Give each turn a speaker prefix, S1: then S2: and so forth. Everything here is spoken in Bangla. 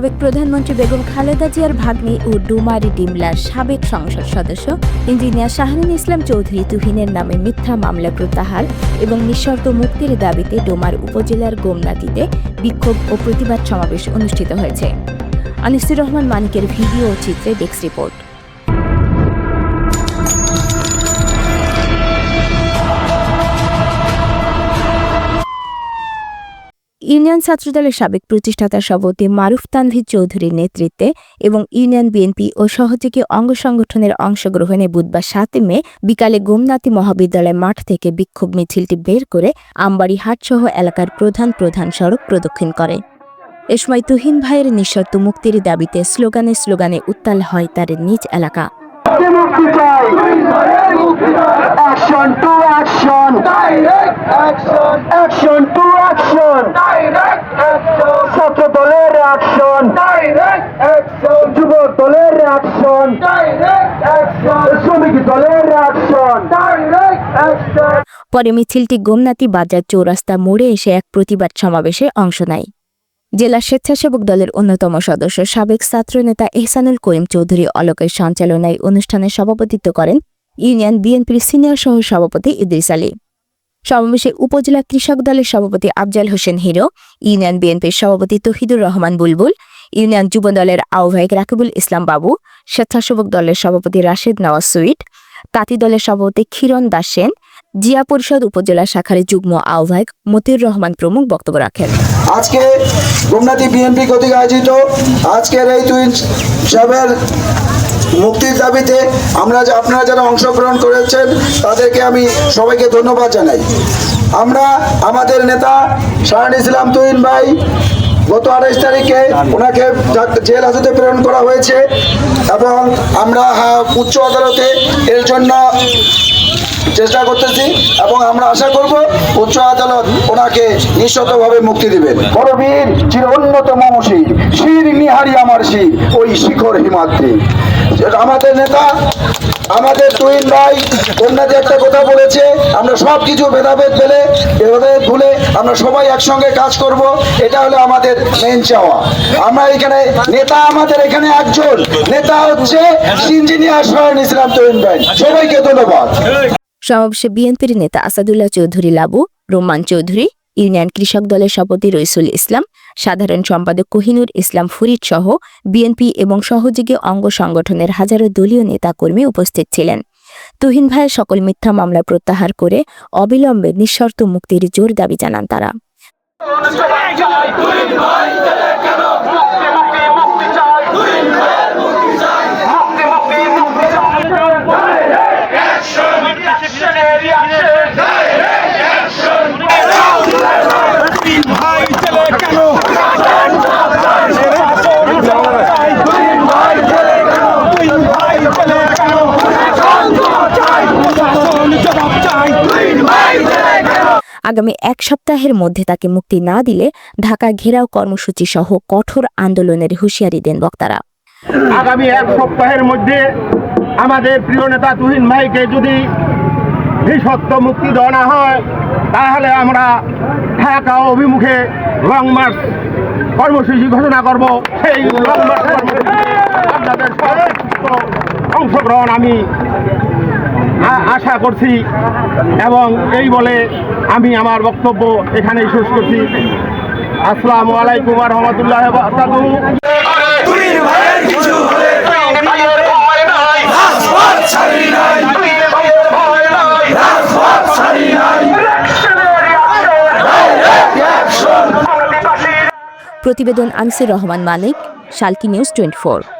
S1: সাবেক প্রধানমন্ত্রী বেগম খালেদা জিয়ার ভাগ্নি ও ডুমারি ডিমলার সাবেক সংসদ সদস্য ইঞ্জিনিয়ার শাহরিন ইসলাম চৌধুরী তুহিনের নামে মিথ্যা মামলা প্রত্যাহার এবং নিঃশর্ত মুক্তির দাবিতে ডোমার উপজেলার গোমনাতিতে বিক্ষোভ ও প্রতিবাদ সমাবেশ অনুষ্ঠিত হয়েছে। আনিসুর রহমান মানিকের ভিডিও ও চিত্রে ডেস্ক রিপোর্ট। ইউনিয়ন ছাত্রদলের সাবেক প্রতিষ্ঠাতা সভাপতি মারুফ তানভীর চৌধুরীর নেতৃত্বে এবং ইউনিয়ন বিএনপি ও সহযোগী অঙ্গ সংগঠনের অংশগ্রহণে বুধবার সাত মে বিকালে গোমনাতি মহাবিদ্যালয় মাঠ থেকে বিক্ষোভ মিছিলটি বের করে আমবাড়ি হাটসহ এলাকার প্রধান প্রধান সড়ক প্রদক্ষিণ করে। এ সময় তুহিন ভাইয়ের নিঃশর্ত মুক্তির দাবিতে স্লোগানে স্লোগানে উত্তাল হয় তার নিজ এলাকা।
S2: মুক্তি চাই action to action action to action ছাত্র দলের অ্যাকশন যুব দলের অ্যাকশন শ্রমিক দলের অ্যাকশন
S1: পরে মিছিলটি গোমনাতি বাজার চৌরাস্তা মোড়ে এসে এক প্রতিবাদ সমাবেশে অংশ নেয়। জেলা স্বেচ্ছাসেবক দলের অন্যতম সদস্য সাবেক ছাত্রনেতা এহসানুল করিম চৌধুরী অলোকের সঞ্চালনায় অনুষ্ঠানে সভাপতিত্ব করেন ইউনিয়ন বিএনপির সিনিয়র সহ সভাপতি ইদ্রিস আলী। সমাবেশে উপজেলা কৃষক দলের সভাপতি আফজাল হোসেন হিরো, ইউনিয়ন বিএনপির সভাপতি তহিদুর রহমান বুলবুল, ইউনিয়ন যুব দলের আহ্বায়ক রাকিবুল ইসলাম বাবু, স্বেচ্ছাসেবক দলের সভাপতি রাশেদ নওয়াজ সুইট, তাঁতি দলের সভাপতি ক্ষীরণ দাস সেন, জিয়া পরিষদ উপজেলা শাখার যুগ্ম আহ্বায়ক মতিউর রহমান প্রমুখ বক্তব্য রাখেন।
S3: আজকে গোমনাথী বিএনপি কর্তৃক আয়োজিত আজকের এই তুই মুক্তির দাবিতে আমরা যে আপনারা যারা অংশগ্রহণ করেছেন, তাদেরকে আমি সবাইকে ধন্যবাদ জানাই। আমরা আমাদের নেতা শাহান ইসলাম তুহিন ভাই গত আঠাইশ তারিখে ওনাকে জেল হাজতে প্রেরণ করা হয়েছে এবং আমরা উচ্চ আদালতে এর জন্য চেষ্টা করতেছি এবং আমরা আশা করব উচ্চ আদালত ওনাকে নিঃশতভাবে মুক্তি দিবেন। বড় বীর চির অন্যতম শির শির নিহারি আমার শির ওই শিখর হিমাদ্রি। আমাদের নেতা আমাদের তুহিন ভাই অন্যদের একটা কথা বলেছে আমরা সব কিছু ভেদাভেদ ফেলে ভেদাভেদ ভুলে আমরা সবাই একসঙ্গে কাজ করব এটা হলো আমাদের মেন চাওয়া। আমরা এখানে নেতা আমাদের এখানে একজন নেতা হচ্ছে ইঞ্জিনিয়ার সোহেন ইসলাম তুহিন ভাই। সবাইকে ধন্যবাদ।
S1: সমাবেশে বিএনপির নেতা আসাদুল্লাহ চৌধুরী লাবু রোমান চৌধুরী ইউনিয়ন কৃষক দলের সভাপতি রইসুল ইসলাম সাধারণ সম্পাদক কোহিনুর ইসলাম ফরিদ সহ বিএনপি এবং সহযোগী অঙ্গ সংগঠনের হাজারো দলীয় নেতাকর্মী উপস্থিত ছিলেন তুহিন ভাইয়ের সকল মিথ্যা মামলা প্রত্যাহার করে অবিলম্বে নিঃশর্ত মুক্তির জোর দাবি জানান তারা
S4: ভাই
S1: আগামী এক সপ্তাহের মধ্যে তাকে মুক্তি না দিলে ঢাকা ঘেরাও কর্মসূচি সহ কঠোর আন্দোলনের হুঁশিয়ারি দেন বক্তারা।
S4: আগামী এক সপ্তাহের মধ্যে আমাদের প্রিয় নেতা তুহিন ভাইকে যদি নিঃসত্ব মুক্তি দেওয়া না হয়, তাহলে আমরা ঢাকা অভিমুখে লং মার্চ কর্মসূচি ঘোষণা করব। সেই লং মার্চ অংশগ্রহণ আমি আশা করছি এবং এই বলে আমি আমার বক্তব্য এখানেই শেষ করছি। আসসালামু আলাইকুম রহমতুল্লাহ
S1: প্রতিবেদন আনসির রহমান মানিক শালকি নিউজ টোয়েন্টি